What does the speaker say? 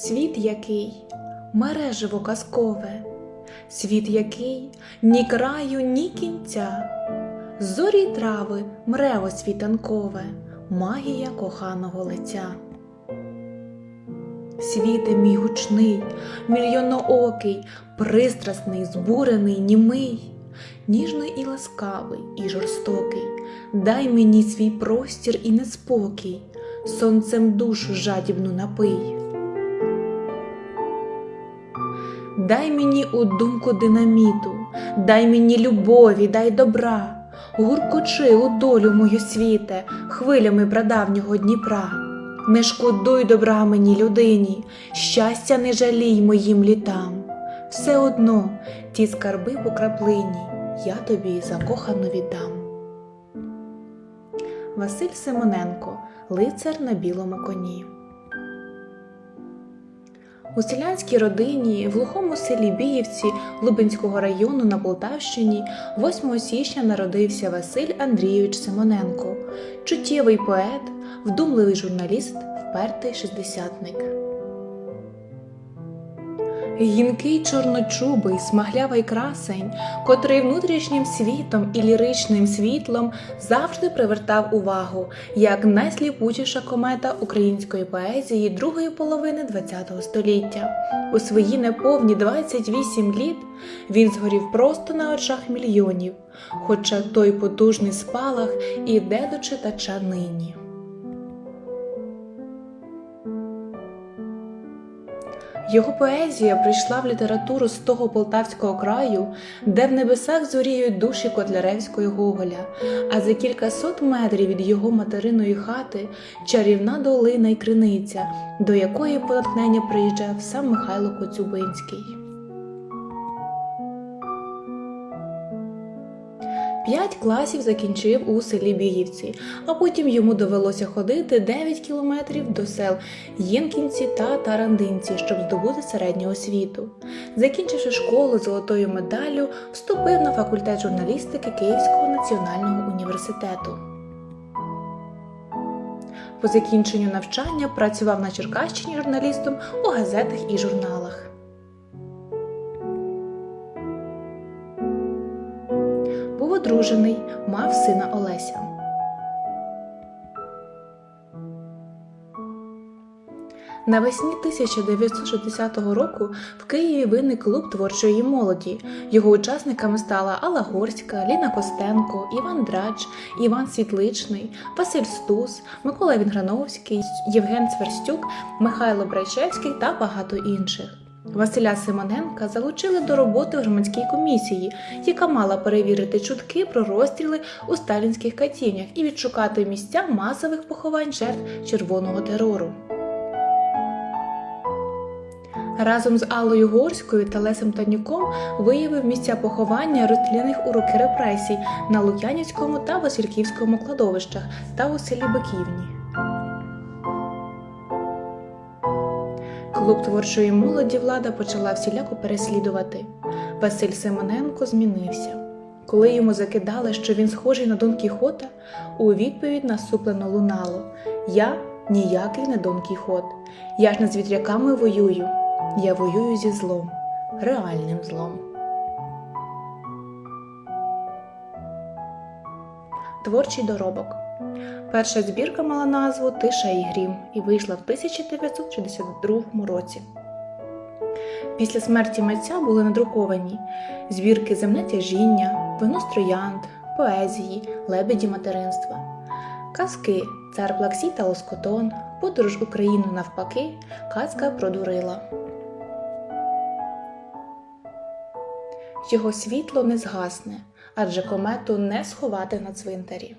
Світ який мережево казкове, світ який ні краю, ні кінця, зорі трави, мрево світанкове, магія коханого лиця. Світе мій гучний, мільйоноокий, пристрасний, збурений, німий, ніжний і ласкавий, і жорстокий, дай мені свій простір і неспокій, сонцем душу жадібну напий. Дай мені у думку динаміту, дай мені любові, дай добра, гуркочи у долю мою світе, хвилями прадавнього Дніпра. Не шкодуй добра мені, людині, щастя не жалій моїм літам. Все одно ті скарби по краплині я тобі закохано віддам. Василь Симоненко, лицар на білому коні. У селянській родині в глухому селі Біївці Лубенського району на Полтавщині 8 січня народився Василь Андрійович Симоненко, чуттєвий поет, вдумливий журналіст, впертий шістдесятник. Гінкий чорночубий, смаглявий красень, котрий внутрішнім світом і ліричним світлом завжди привертав увагу як найсліпучіша комета української поезії другої половини ХХ століття. У свої неповні 28 літ він згорів просто на очах мільйонів, хоча той потужний спалах іде до читача нині. Його поезія прийшла в літературу з того полтавського краю, де в небесах зоріють душі Котляревського і Гоголя, а за кількасот метрів від його материної хати чарівна долина й криниця, до якої по натхнення приїжджав сам Михайло Коцюбинський. П'ять класів закінчив у селі Біївці, а потім йому довелося ходити 9 кілометрів до сел Єнкінці та Тарандинці, щоб здобути середню освіту. Закінчивши школу золотою медаллю, вступив на факультет журналістики Київського національного університету. По закінченню навчання працював на Черкащині журналістом у газетах і журналах. Одружений, мав сина Олеся. Навесні 1960 року в Києві виник клуб творчої молоді. Його учасниками стала Алла Горська, Ліна Костенко, Іван Драч, Іван Світличний, Василь Стус, Микола Вінграновський, Євген Цверстюк, Михайло Брайчевський та багато інших. Василя Симоненка залучили до роботи в громадській комісії, яка мала перевірити чутки про розстріли у сталінських катівнях і відшукати місця масових поховань жертв червоного терору. Разом з Аллою Горською та Лесем Танюком виявив місця поховання розстріляних у роки репресій на Лук'янівському та Васильківському кладовищах та у селі Баківні. Клуб творчої молоді влада почала всіляко переслідувати. Василь Симоненко змінився. Коли йому закидали, що він схожий на Дон Кіхота, у відповідь насуплено лунало Я ніякий не Дон Кіхот. Я ж не з вітряками воюю. Я воюю зі злом, реальним злом. Творчий доробок. Перша збірка мала назву Тиша і грім і вийшла в 1962 році. Після смерті митця були надруковані збірки Земне тяжіння, Вино троянд, поезії, лебеді материнства, казки Цар Плаксій та Лоскотон, Подорож Україну навпаки, казка про Дурила. Його світло не згасне, адже комету не сховати на цвинтарі.